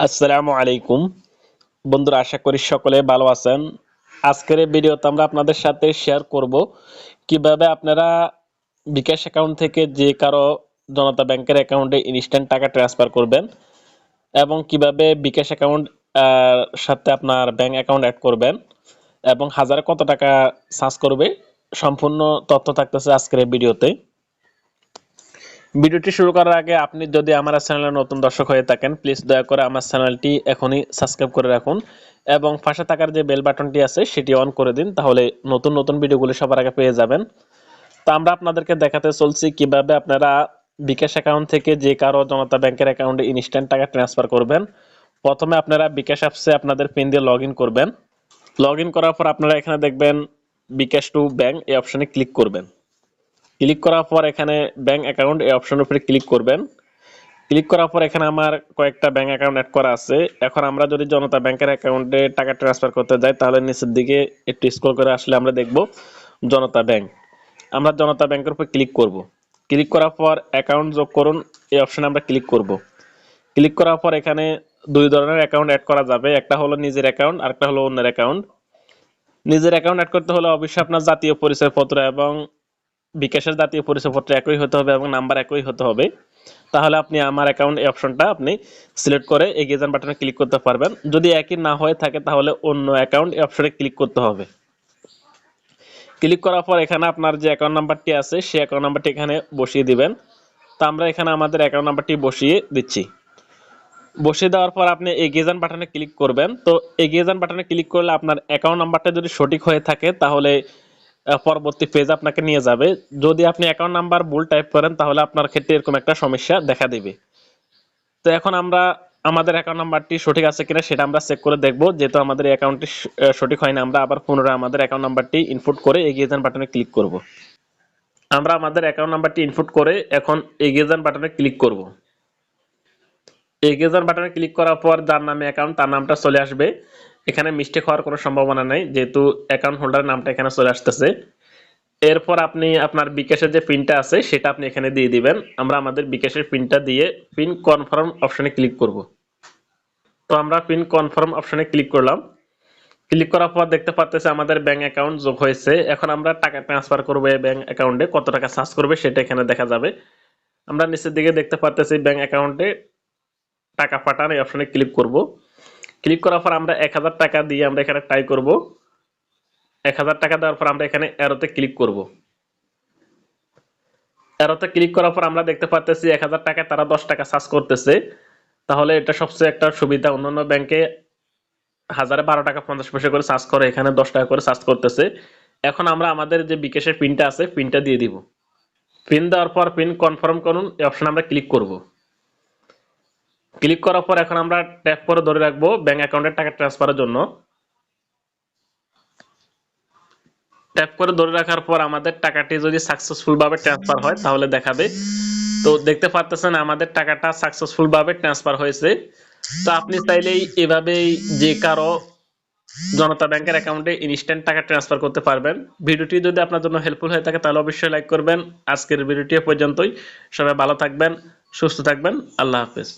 আসসালামু আলাইকুম। বন্ধুরা, আশা করি সকলে ভালো আছেন। আজকের এই ভিডিওতে আমরা আপনাদের সাথে শেয়ার করব কীভাবে আপনারা বিকাশ অ্যাকাউন্ট থেকে যে কারও জনতা ব্যাংকের অ্যাকাউন্টে ইনস্ট্যান্ট টাকা ট্রান্সফার করবেন এবং কীভাবে বিকাশ অ্যাকাউন্ট সাথে আপনার ব্যাংক অ্যাকাউন্ট অ্যাড করবেন এবং হাজারে কত টাকা সার্চ করবে, সম্পূর্ণ তথ্য থাকতেছে আজকের এই ভিডিওতে। ভিডিওটি শুরু করার আগে আপনি যদি আমার চ্যানেলে নতুন দর্শক হয়ে থাকেন প্লিজ দয়া করে আমার চ্যানেলটি এখনই সাবস্ক্রাইব করে রাখুন এবং পাশে থাকার যে বেল বাটনটি আছে, সেটি অন করে দিন, তাহলে নতুন নতুন ভিডিওগুলি সবার আগে পেয়ে যাবেন। তো আমরা আপনাদেরকে দেখাতে চলছি কীভাবে আপনারা বিকাশ অ্যাকাউন্ট থেকে যে কারও জনতা ব্যাংকের অ্যাকাউন্টে ইনস্ট্যান্ট টাকা ট্রান্সফার করবেন। প্রথমে আপনারা বিকাশ অ্যাপসে আপনাদের পিন দিয়ে লগ করবেন। লগ করার পর আপনারা এখানে দেখবেন বিকাশ টু ব্যাংক এই অপশনে ক্লিক করবেন। ক্লিক করার পর এখানে ব্যাংক অ্যাকাউন্ট এই অপশনের উপরে ক্লিক করবেন। ক্লিক করার পর এখানে আমার কয়েকটা ব্যাংক অ্যাকাউন্ট অ্যাড করা আছে। এখন আমরা যদি জনতা ব্যাংকের অ্যাকাউন্টে টাকা ট্রান্সফার করতে যাই, তাহলে নিচের দিকে একটু স্ক্রল করে আসলে আমরা দেখব জনতা ব্যাংক আমরা জনতা ব্যাংকের উপর ক্লিক করব। ক্লিক করার পর অ্যাকাউন্ট যোগ করুন, এই অপশানে আমরা ক্লিক করব। ক্লিক করার পর এখানে দুই ধরনের অ্যাকাউন্ট অ্যাড করা যাবে। একটা হলো নিজের অ্যাকাউন্ট আর একটা হলো অন্যের অ্যাকাউন্ট নিজের অ্যাকাউন্ট অ্যাড করতে হলে অবশ্যই আপনার জাতীয় পরিচয়পত্র এবং বিকাশের জাতীয় পরিচয়পত্র একই হতে হবে এবং নাম্বার একই হতে হবে। তাহলে আপনি আমার অ্যাকাউন্ট এই অপশনটা আপনি সিলেক্ট করে এগিয়ে যান বাটনে ক্লিক করতে পারবেন। যদি একই না হয়ে থাকে তাহলে অন্য অ্যাকাউন্ট এই অপশনে ক্লিক করতে হবে। ক্লিক করার পর এখানে আপনার যে অ্যাকাউন্ট নাম্বারটি আছে, সেই অ্যাকাউন্ট নাম্বারটি এখানে বসিয়ে দিবেন। তো আমরা এখানে আমাদের অ্যাকাউন্ট নাম্বারটি বসিয়ে দিচ্ছি। বসিয়ে দেওয়ার পর আপনি এগিয়ে যান বাটনে ক্লিক করবেন। তো এগিয়ে যান বাটনে ক্লিক করলে আপনার অ্যাকাউন্ট নাম্বারটা যদি সঠিক হয়ে থাকে, তাহলে পরবর্তী পেজ আপনাকে নিয়ে যাবে। যদি আপনি অ্যাকাউন্ট নাম্বার ভুল টাইপ করেন, তাহলে আপনার ক্ষেত্রে এরকম একটা সমস্যা দেখা দিবে। তো এখন আমরা, আমাদের অ্যাকাউন্ট নাম্বারটি সঠিক আছে কিনা সেটা আমরা চেক করে দেখব। যেহেতু আমাদের অ্যাকাউন্টটি সঠিক হয় না আমরা আবার পুনরায় আমাদের অ্যাকাউন্ট নাম্বারটি ইনপুট করে এগিয়ে যান বাটনে ক্লিক করব। আমরা আমাদের অ্যাকাউন্ট নাম্বারটি ইনপুট করে এখন এগিয়ে যান বাটনে ক্লিক করব। এগিয়ে যান বাটনে ক্লিক করার পর যার নামে অ্যাকাউন্ট তার নামটা চলে আসবে। এখানে মিস্টেক হওয়ার কোনো সম্ভাবনা নাই, যেহেতু অ্যাকাউন্ট হোল্ডারের নামটা এখানে চলে আসতেছে। এরপর আপনি আপনার বিকাশের যে পিনটা আছে, সেটা আপনি এখানে দিয়ে দিবেন। আমরা আমাদের বিকাশের পিনটা দিয়ে পিন কনফার্ম অপশনে ক্লিক করব। তো আমরা পিন কনফার্ম অপশনে ক্লিক করলাম। ক্লিক করার পর দেখতে পাচ্তেছে আমাদের ব্যাংক অ্যাকাউন্ট যোগ হয়েছে। এখন আমরা টাকা ট্রান্সফার করব এই ব্যাংক অ্যাকাউন্টে কত টাকা সার্চ করবে সেটা এখানে দেখা যাবে। আমরা নিচের দিকে দেখতে পাচ্তেছি ব্যাংক অ্যাকাউন্টে টাকা পাঠান, এই অপশনে ক্লিক করব। ক্লিক করার পর আমরা এক হাজার টাকা দিয়ে আমরা এখানে টাই করব। এক হাজার টাকা দেওয়ার পর আমরা এখানে অ্যারোতে ক্লিক করব। অ্যারোতে ক্লিক করার পর আমরা দেখতে পাচ্তেছি এক হাজার টাকায় তারা দশ টাকা চার্জ করতেছে। তাহলে এটা সবচেয়ে একটা সুবিধা। অন্যান্য ব্যাংকে হাজারে বারো টাকা পঞ্চাশ পয়সা করে সার্চ করে, এখানে দশ টাকা করে সার্চ করতেছে। এখন আমরা আমাদের যে বিকাশের পিনটা আছে পিনটা দিয়ে দিব। পিন দেওয়ার পর পিন কনফার্ম করুন, এই অপশনে আমরা ক্লিক করব। ক্লিক করার পর এখন আমরা ট্যাপ করে ধরে রাখব ব্যাংক অ্যাকাউন্টের টাকা ট্রান্সফারের জন্য। ট্যাপ করে ধরে রাখার পর আমাদের টাকাটি যদি সাকসেসফুল ভাবে ট্রান্সফার হয় তাহলে দেখাবে। তো দেখতে পাচ্ছেন আমাদের টাকাটা সাকসেসফুল ভাবে ট্রান্সফার হয়েছে। তো আপনি চাইলেই এভাবেই যে কারও জনতা ব্যাংকের অ্যাকাউন্টে ইনস্ট্যান্ট টাকা ট্রান্সফার করতে পারবেন। ভিডিওটি যদি আপনার জন্য হেল্পফুল হয়ে থাকে তাহলে অবশ্যই লাইক করবেন। আজকের ভিডিওটি পর্যন্তই। সবাই ভালো থাকবেন, সুস্থ থাকবেন। আল্লাহ হাফেজ।